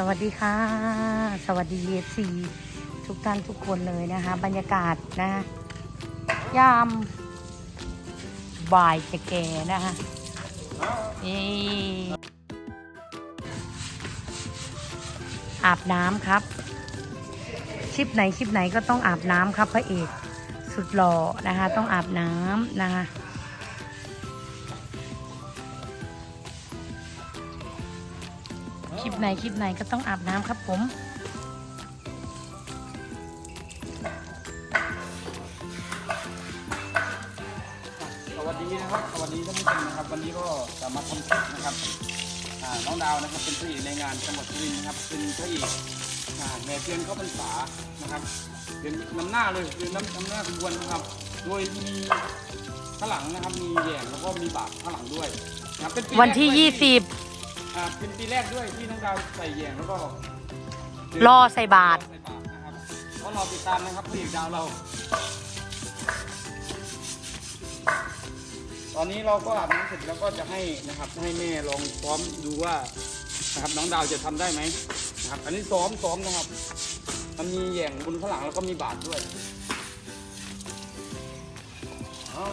สวัสดีค่ะ สวัสดีเอซีทุกท่านทุกคนเลยนะคะ บรรยากาศนะยามบ่ายจะแก่นะคะนี่อาบน้ำครับคลิปไหนคลิปไหนก็ต้องอาบน้ำครับพระเอกสุดหล่อนะคะ ต้องอาบน้ำนะคะ คลิปไหนคลิปไหนก็ต้องอาบน้ำครับผม สวัสดีนะครับ สวัสดีท่านผู้ชมนะครับ วันนี้ก็จะมาทำคลิปนะครับอ่าน้องดาวนะครับเป็นพระเอกในงานจังหวัดสุรินทร์นะครับเป็นพระเอกอ่าแห่เทียนเข้าพรรษานะครับเป็นนำหน้าเลยเป็นนำนำหน้าขบวนนะครับ โดยมีข้างหลังนะครับมีแหย่งแล้วก็มีบาทข้างหลังด้วยนะครับเป็นปีวันที่แรกด้ยี่สิบ อ่าเป็นปีแรกด้วยที่น้องดาวใส่แหย่งแล้วก็รอใส่บาตร ใส่บาตรนะครับก็รอติดตามนะครับพระเอกดาวเรา ตอนนี้เราก็อาบน้ำเสร็จแล้วก็จะให้นะครับให้แม่ลองซ้อมดูว่านะครับน้องดาวจะทำได้ไหมนะครับ อันนี้ซ้อมซ้อมนะครับ มันมีแหย่งบนข้างหลังแล้วก็มีบาทด้วยเอา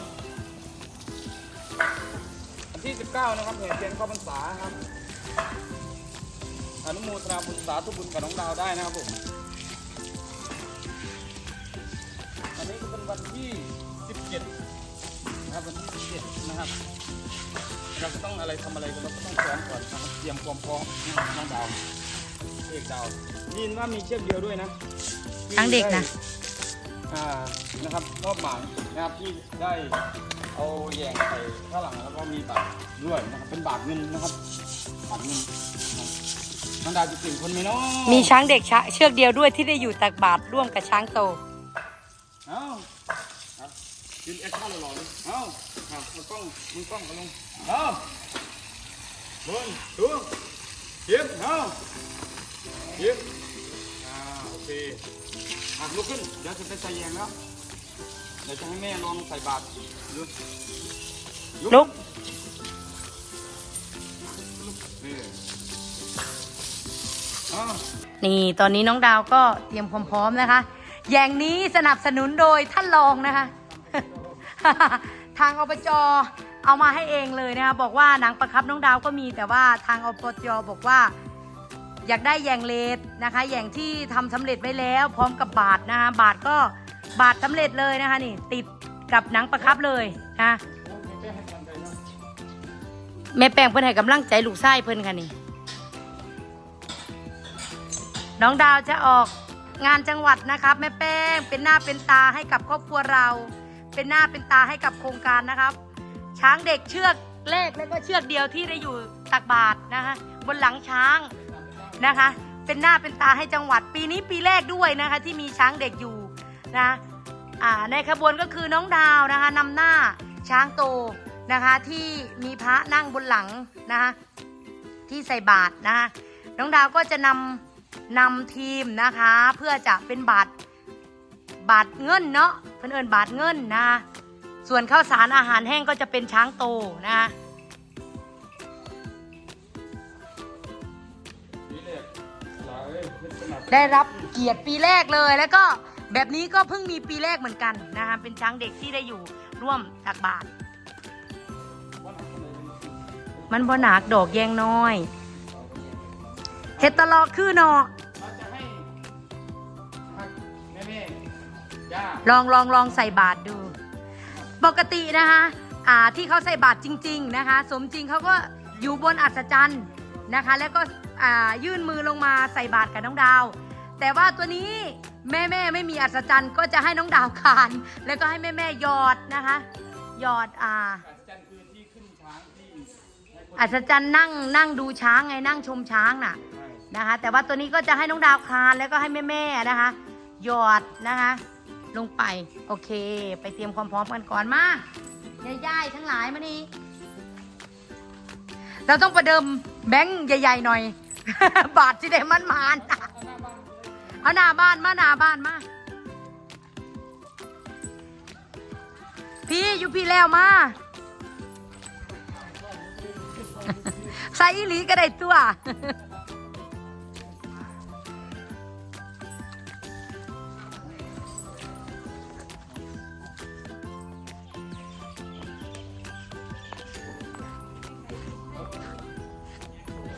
วันที่ 19 นะครับแห่เทียนเข้าพรรษาครับ อนุโมทนาบุญสาธุบุญกับน้องดาวได้นะครับผมอันนี้ก็เป็นวันที่ 17 นะครับวันที่ 17 นะครับ เราก็ต้องอะไรทำอะไรกันเราก็ต้องซ้อมก่อนนะครับเตรียมความพร้อมนะครับน้องดาวเอกดาวยินว่ามีเชือกเดียวด้วยนะทั้งเด็กนะ อ่านะครับรอบหมางนะครับที่ได้เอาแยงใส่ข้างหลังแล้วก็มีบาทด้วยนะครับเป็นบาทเงินนะครับบาทเงินนะครับน้องดาวจะตื่นคนไหมเนาะมีช้างเด็กชะเชือกเดียวด้วยที่ได้อยู่ตักบาตรร่วมกับช้างโต เอ้าครับยืนแอคชั่นหล่อๆเลยเอ้าครับมือกล้องมือกล้องเอาลงเอ้าบนดูเย็บเอ้าเย็บอ่าโอเค อะลุกขึ้น เดี๋ยวจะไปใส่แยงแล้ว เดี๋ยวจะให้แม่ลองใส่บาตรดูลุกนี่เอ้านี่ตอนนี้น้องดาวก็เตรียมความพร้อมนะคะ อย่างนี้สนับสนุนโดยท่านรองนะคะ ทางอบจเอามาให้เองเลยนะคะบอกว่าหนังประครับน้องดาวก็มีแต่ว่าทางอบจบอกว่า อยากได้แยงเลดนะคะแยงที่ทำสำเร็จไว้แล้ว พร้อมกับบาทนะคะบาทก็บาทสำเร็จเลยนะคะนี่ติดกับหนังประครับเลยนะแม่แป้งเพิ่อนให้กำลังใจลูกไส้เพิ่อนค่ะนี่ น้องดาวจะออกงานจังหวัดนะครับแม่แป้งเป็นหน้าเป็นตาให้กับครอบครัวเรา เป็นหน้าเป็นตาให้กับโครงการนะครับ ช้างเด็กเชือกแรกแล้วก็เชือกเดียวที่ได้อยู่ตักบาทนะคะบนหลังช้าง นะคะ เป็นหน้าเป็นตาให้จังหวัดปีนี้ปีแรกด้วยนะคะ ที่มีช้างเด็กอยู่นะในขบวนก็คือน้องดาวนะคะนำหน้าช้างโตนะคะที่มีพระนั่งบนหลังนะคะที่ใส่บาตรนะคะน้องดาวก็จะนำนำทีมนะคะเพื่อจะเป็นบาตรบาตรเงินเนาะเพื่อนเอินบาตรเงินนะคะส่วนข้าวสารอาหารแห้งก็จะเป็นช้างโตนะคะ ได้รับเกียรติปีแรกเลย แล้วก็แบบนี้ก็เพิ่งมีปีแรกเหมือนกันนะคะเป็นช้างเด็กที่ได้อยู่ร่วมตักบาตรวันนั้นหนเป็นมันบ่หนักดอกแยงน้อยเฮ็ดตลอดคือเนาะเราจะให้ให้แม่แม่ย่าลองลองลองใส่บาตรดู ปกตินะคะอ่าที่เขาใส่บาตรจริง ๆนะคะ สมจริงเขาก็อยู่บนอัศจรรย์นะคะ แล้วก็อ่ายื่นมือลงมาใส่บาตรกับน้องดาว แต่ว่าตัวนี้แม่แม่ไม่มีอัศจรรย์ก็จะให้น้องดาวคาน แล้วก็ให้แม่แม่หยอดนะคะ หยอดอ่า อัศจรรย์คือที่ขึ้นช้างที่อัศจรรย์นั่งนั่งดูช้างไงนั่งชมช้างน่ะนะคะ แต่ว่าตัวนี้ก็จะให้น้องดาวคานแล้วก็ให้แม่ๆนะคะหยอดนะคะ ลงไปโอเค ไปเตรียมความพร้อมกันก่อนมาย่ายๆทั้งหลายมานี่เราต้องประเดิมแบงค์ใหญ่ ๆ หน่อย บาทที่ได้มันมาน เาหน้าบ้านมาหน้าบ้านมา พี่อยู่พี่แล้วมา ใส่อีหลีก็ได้ตัว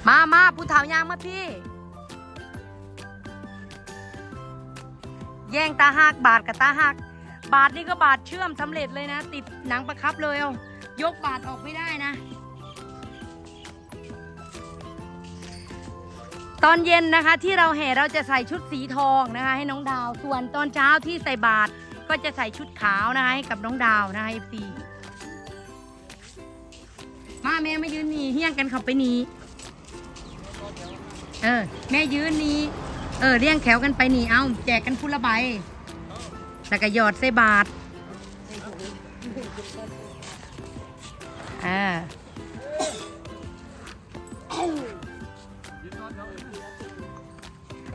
มามาผู้เฒ่ยางมาพี่ แย่งตาหักบาทกับตาหัก บาทนี่ก็บาทเชื่อมสำเร็จเลยนะ ติดหนังประครับเลยเอายกบาทออกไม่ได้นะ ตอนเย็นนะคะที่เราแห่เราจะใส่ชุดสีทองนะคะ ให้น้องดาว ส่วนตอนเช้าที่ใส่บาทก็จะใส่ชุดขาวนะคะให้กับน้องดาวนะคะเอฟซีมาแม่ไม่ยืนนี่เฮี้ยงกันข้าไปนีเออแม่ยืนนี้ เออเรียงแถวกันไปหนีเอาแจกกันพุละใบแล้วก็หยอดใส่บาทอ่า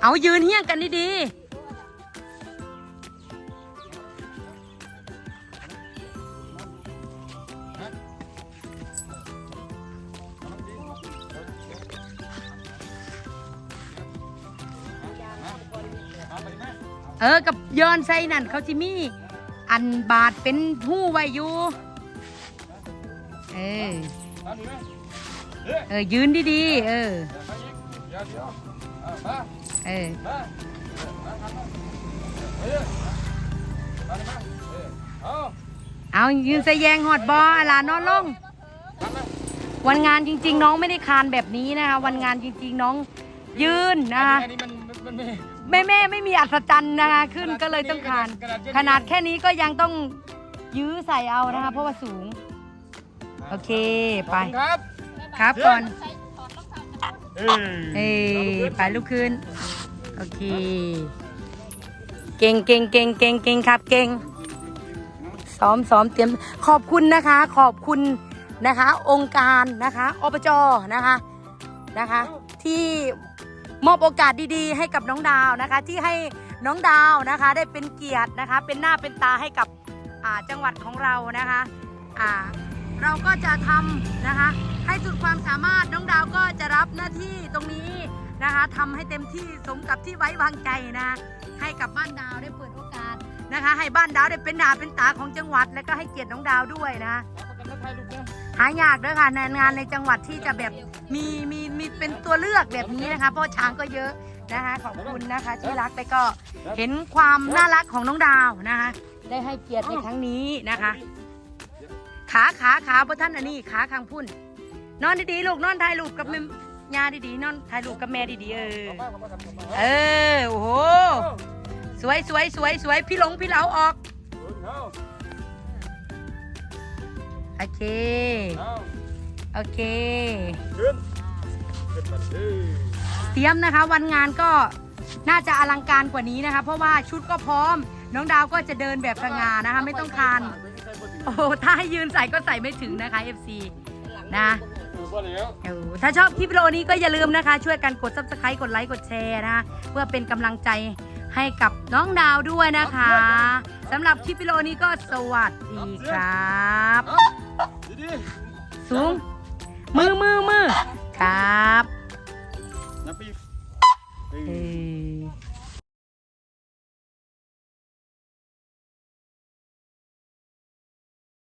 เอายืนเฮี้ยงกันดีๆ เออกับย้อนใส่นั่นเขาจิมีอันบาทเป็นหู้ไว้อยู่เออเออยืนดีๆเออเออเอายืนใส่แยงหอดบออะล่ะนอนลง วันงานจริง ๆ น้องไม่ได้คานแบบนี้นะคะวันงานจริง ๆ น้องยืนนะคะ อันนี้มันมันไม่แม่แม่ไม่มีอัศจรรย์นะคะขึ้นก็เลยต้องคาน ขนาดแค่นี้ก็ยังต้องยื้อใส่เอานะคะ เพราะว่าสูง โอเคไป ครับครับก่อนเอ้ยเอ้ยไปลุกขึ้น โอเค เก่งเก่งเก่งเก่งเก่งครับเก่งซ้อมซ้อมเตรียมขอบคุณนะคะ ขอบคุณนะคะ องค์การนะคะอบจนะคะนะคะ ที่ มอบโอกาสดีๆ ให้กับน้องดาวนะคะ ที่ให้น้องดาวนะคะ ได้เป็นเกียรตินะคะ เป็นหน้าเป็นตาให้กับจังหวัดของเรานะคะเราก็จะทำนะคะ ให้สุดความสามารถน้องดาวก็จะรับหน้าที่ตรงนี้นะคะทำให้เต็มที่สมกับที่ไว้วางใจนะ ให้กับบ้านดาวได้เปิดโอกาสนะคะ ให้บ้านดาวได้เป็นหน้าเป็นตาของจังหวัด และก็ให้เกียรติน้องดาวด้วยนะ หายากด้วยค่ะในงานในจังหวัดที่จะแบบมีมีมีเป็นตัวเลือกแบบนี้นะคะ เพราะช้างก็เยอะนะคะขอบคุณนะคะที่รักแต่ก็เห็นความน่ารักของน้องดาวนะคะ ได้ให้เกียรติในครั้งนี้นะคะ ขาขาขาพระท่านอันนี้ขาข้างพุ่น นอนดีๆลูกนอนถ่ายรูปกับแม่ยาดีๆนอนถ่ายรูปกับแม่ดีๆเออเออโอ้โหสวยสวยสวยสวยพี่หลงพี่เหลาออก โอเค โอเคเตรียมนะคะวันงานก็น่าจะอลังการกว่านี้นะคะ เพราะว่าชุดก็พร้อม น้องดาวก็จะเดินแบบสง่านะคะ ไม่ต้องคานโอ้โหถ้าให้ยืนใส่ก็ใส่ไม่ถึงนะคะ FC นะเออถ้าชอบคลิปวิดีโอนี้ก็อย่าลืมนะคะ ช่วยกันกด subscribe กดไลค์กดแชร์นะคะเพื่อเป็นกำลังใจให้กับน้องดาวด้วยนะคะสำหรับคลิปวิดีโอนี้ก็สวัสดีครับดี สูง มือมือมือครับ นับไปเอ